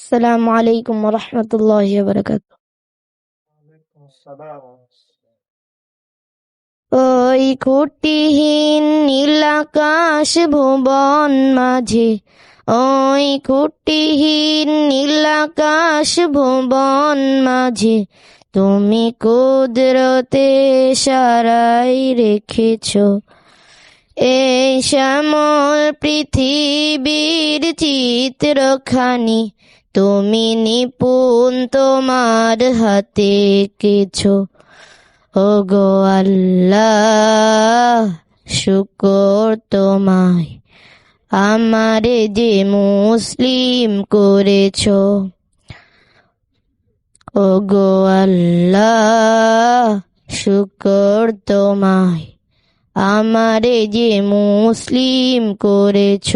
السلام عليكم ورحمة الله وبركاته ওই খুঁটিহীন নীলাকাশ ভুবন মাঝে ওই খুঁটিহীন নীলাকাশ ভুবন মাঝে তুমি কুদরতে সারাই রেখেছ এই শ্যামল পৃথিবীর চিত্রখানি তুমি নিপুণ তোমার হাতে কেছো। ও গো আল্লাহ, শুকর তোমায়। আমারে যে মুসলিম করেছ। ও গো আল্লাহ, শুকর তোমায়। আমারে যে মুসলিম করেছ।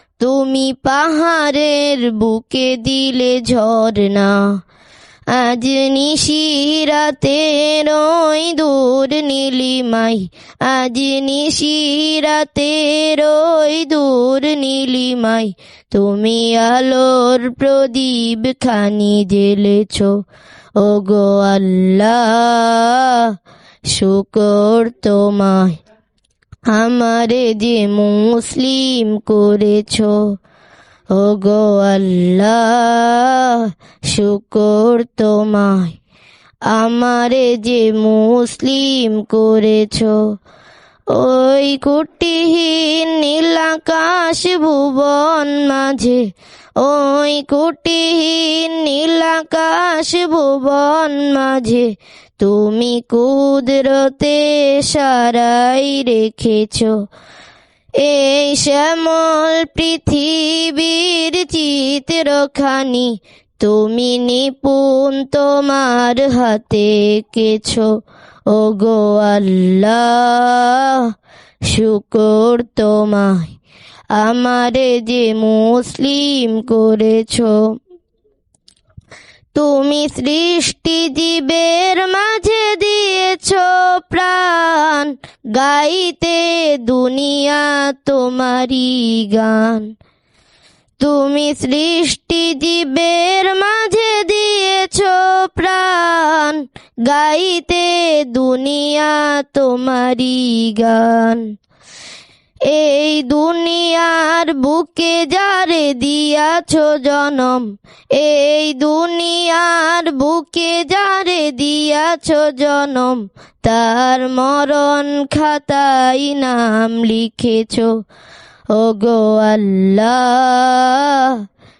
তুমি পাহাড়ের বুকে দিলে ঝর্ণা। আজ নিশিরাতের ওই দূর নীলিমাই। আজ নিশিরাতের ওই দূর নীলিমাই। তুমি আলোর প্রদীপ খানি জেলেছ ও গো আল্লাহ, শুকর তোমায়। আমারে যে মুসলিম করেছ ও গো আল্লাহ, শুকর তোমায়। আমারে যে মুসলিম করেছ, ওই কুটিহীন নীলাকাশ ভুবন মাঝে ওই কুটিহীন নীলাকাশ ভুবন মাঝে তুমি কুদরতে সারাই রেখেছ। এই শ্যামল পৃথিবীর চিত্রখানি তুমি নিপুণ তোমার হাতে কেছ ও গো আল্লাহ, শুকর তোমায়। আমারে যে মুসলিম করেছ, তুমি সৃষ্টি জীবের মাঝে দিয়েছ প্রাণ, গাইতে দুনিয়া তোমারি গান। তুমি সৃষ্টি জীবের মাঝে দিয়েছ প্রাণ, গাইতে দুনিয়া তোমারি গান। এই দুনিয়ার বুকে যারে দিয়াছ জনম, এই দুনিয়ার বুকে যারে দিয়াছ জনম, তার মরণ খাতাই নাম লিখেছ। ও গো আল্লাহ,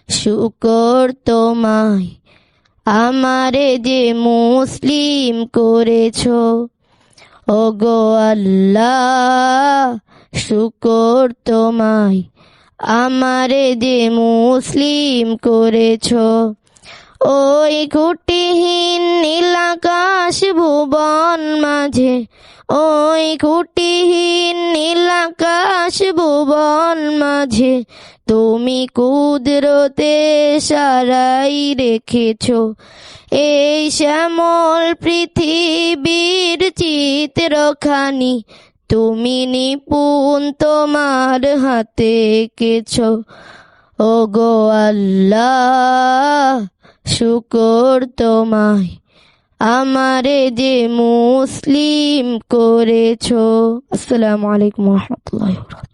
শুকর তোমায়, আমারে যে মুসলিম করেছ। ও গো আল্লাহ শুকর তোমায় আমারে যে মুসলিম করেছ। ওই কুটিহীন নীলাকাশ ভুবন মাঝে, ওই কুটিহীন নীলাকাশ ভুবন মাঝে, তুমি কুদরতে সারাই রেখেছ। এই শ্যামল পৃথিবীর চিত্রখানি তুমি নিপুণ তোমার হাতে কেছ। ও গো শুকর তোমায়। আমারে যে মুসলিম করেছ। আসসালামু আলাইকুম রহমতুল্লাহ